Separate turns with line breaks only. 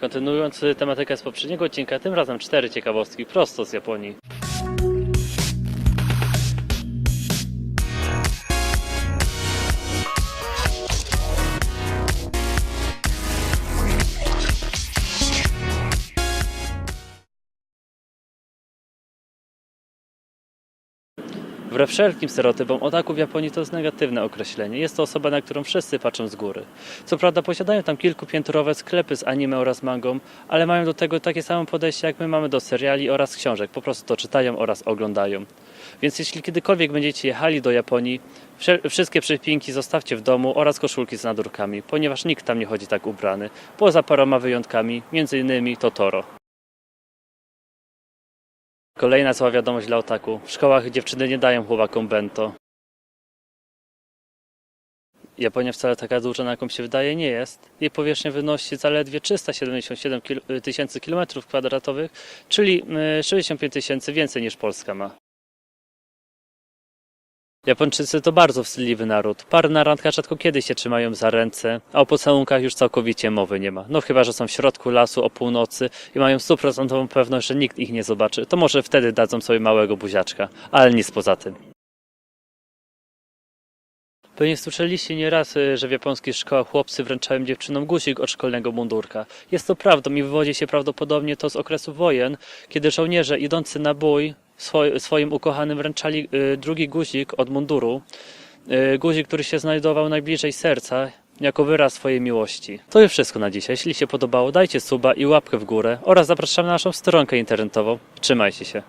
Kontynuując tematykę z poprzedniego odcinka, tym razem cztery ciekawostki prosto z Japonii. Wbrew wszelkim stereotypom, otaku w Japonii to jest negatywne określenie. Jest to osoba, na którą wszyscy patrzą z góry. Co prawda posiadają tam kilkupiętrowe sklepy z anime oraz mangą, ale mają do tego takie samo podejście, jak my mamy do seriali oraz książek. Po prostu to czytają oraz oglądają. Więc jeśli kiedykolwiek będziecie jechali do Japonii, wszystkie przypinki zostawcie w domu oraz koszulki z nadurkami, ponieważ nikt tam nie chodzi tak ubrany. Poza paroma wyjątkami, między innymi Totoro. Kolejna zła wiadomość dla otaku. W szkołach dziewczyny nie dają chłopakom bento. Japonia wcale taka duża, na jaką się wydaje, nie jest. Jej powierzchnia wynosi zaledwie 377 kil- tysięcy kilometrów kwadratowych, czyli y, 65 tysięcy więcej niż Polska ma. Japończycy to bardzo wstydliwy naród. Pary na randkach rzadko kiedy się trzymają za ręce, a o pocałunkach już całkowicie mowy nie ma. No chyba, że są w środku lasu o północy i mają stuprocentową pewność, że nikt ich nie zobaczy. To może wtedy dadzą sobie małego buziaczka, ale nic poza tym. Pewnie słyszeliście nieraz, y, że w japońskich szkołach chłopcy wręczają dziewczynom guzik od szkolnego mundurka. Jest to prawdą i wywodzi się prawdopodobnie to z okresu wojen, kiedy żołnierze idący na bój swoim ukochanym wręczali y, drugi guzik od munduru. Y, Guzik, który się znajdował najbliżej serca, jako wyraz swojej miłości. To już wszystko na dzisiaj. Jeśli się podobało, dajcie suba i łapkę w górę oraz zapraszam na naszą stronkę internetową. Trzymajcie się.